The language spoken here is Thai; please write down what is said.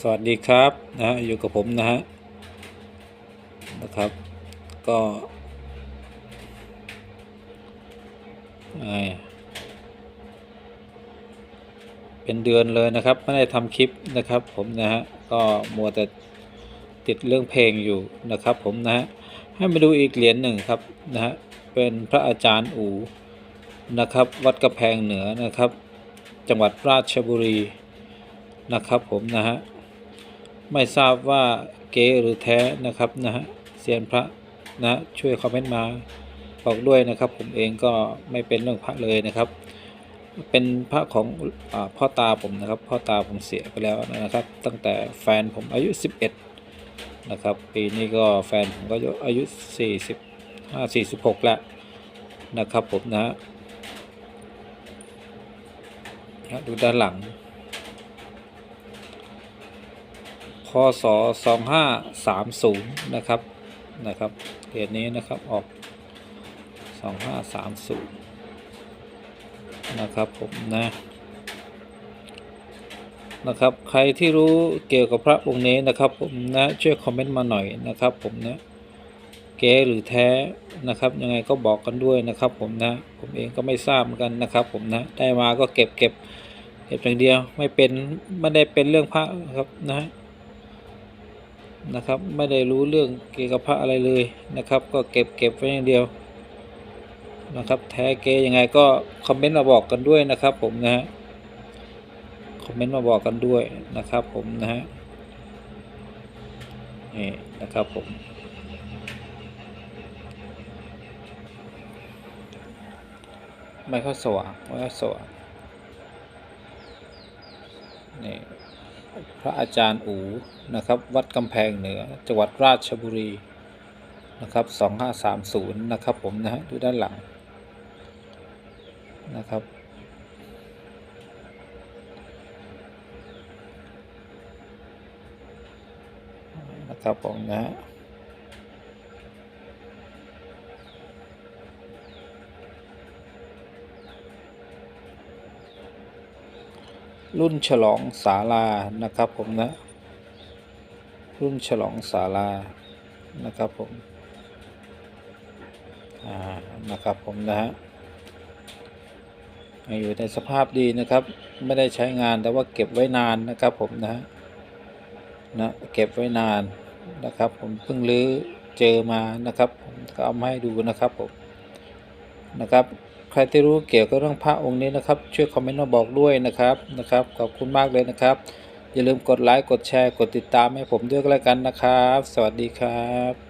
สวัสดีครับนะฮะอยู่กับผมนะฮะนะครับ ก็เป็นเดือนเลยนะครับไม่ได้ทำคลิปนะครับ ผมนะฮะก็มัวแต่ติดเรื่องเพลงอยู่นะครับ ผมนะฮะให้มาดูอีกเหรียญหนึ่งครับนะฮะเป็นพระอาจารย์อูนะครับ วัดกระแพงเหนือนะครับ จังหวัดราชบุรี นะครับผมนะฮะไม่ทราบว่าเก๊หรือแท้นะครับนะฮะเซียนพระนะช่วยคอมเมนต์มาบอกด้วยนะครับ ผมเองก็ไม่เป็นเรื่องพระเลยนะครับ เป็นพระของอพ่อตาผมนะครับ พ่อตาผมเสียไปแล้วนะครับ ตั้งแต่แฟนผมอายุ 11 นะครับ ปีนี้ก็แฟนผมก็อายุ45 46 แล้วนะครับผมนะฮะดูด้านหลัง พศ2530 นะครับ นะครับเหรียญนี้นะครับออก 2530 นะครับผมนะ นะครับ ใครที่รู้เกี่ยวกับพระองค์นี้นะครับผมนะช่วยคอมเมนต์มาหน่อยนะครับผมนะเก๋หรือแท้นะครับ ยังไงก็บอกกันด้วยนะครับ ผมนะ ผมเองก็ไม่ทราบเหมือนกันนะครับ ผมนะได้มาก็เก็บเก็บเก็บอย่างเดียวไม่เป็นไม่ได้เป็นเรื่องพระครับนะฮะ นะครับ ไม่ได้รู้เรื่องเกี่ยวกับพระอะไรเลยนะครับ ก็เก็บเก็บไว้อย่างเดียวนะครับ แท้เกยังไงก็คอมเมนต์มาบอกกันด้วยนะครับ ผมนะฮะคอมเมนต์มาบอกกันด้วยนะครับ ผมนะฮะนี่นะครับผมไม่ค่อยสว่างไม่ค่อยสว่างนี่ พระอาจารย์อูนะครับวัดกำแพงเหนือจังหวัดราชบุรีนะครับ 2530 นะครับผมนะฮะดูด้านหลังนะครับ นะครับผมนะฮะ รุ่นฉลองศาลานะครับผมนะ รุ่นฉลองศาลานะครับผมอ่านะครับผมนะฮะอยู่ในสภาพดีนะครับ ไม่ได้ใช้งานแต่ว่าเก็บไว้นานนะครับผมนะฮะนะเก็บไว้นานนะครับ ผมเพิ่งรื้อเจอมานะครับผมก็เอามาให้ดูนะครับผม นะครับ ใครที่รู้เกี่ยวกับเรื่องพระองค์นี้นะครับช่วยคอมเมนต์มาบอกด้วยนะครับนะครับ ขอบคุณมากเลยนะครับ อย่าลืมกดไลค์กดแชร์กดติดตามให้ผมด้วยก็แล้วกันนะครับ สวัสดีครับ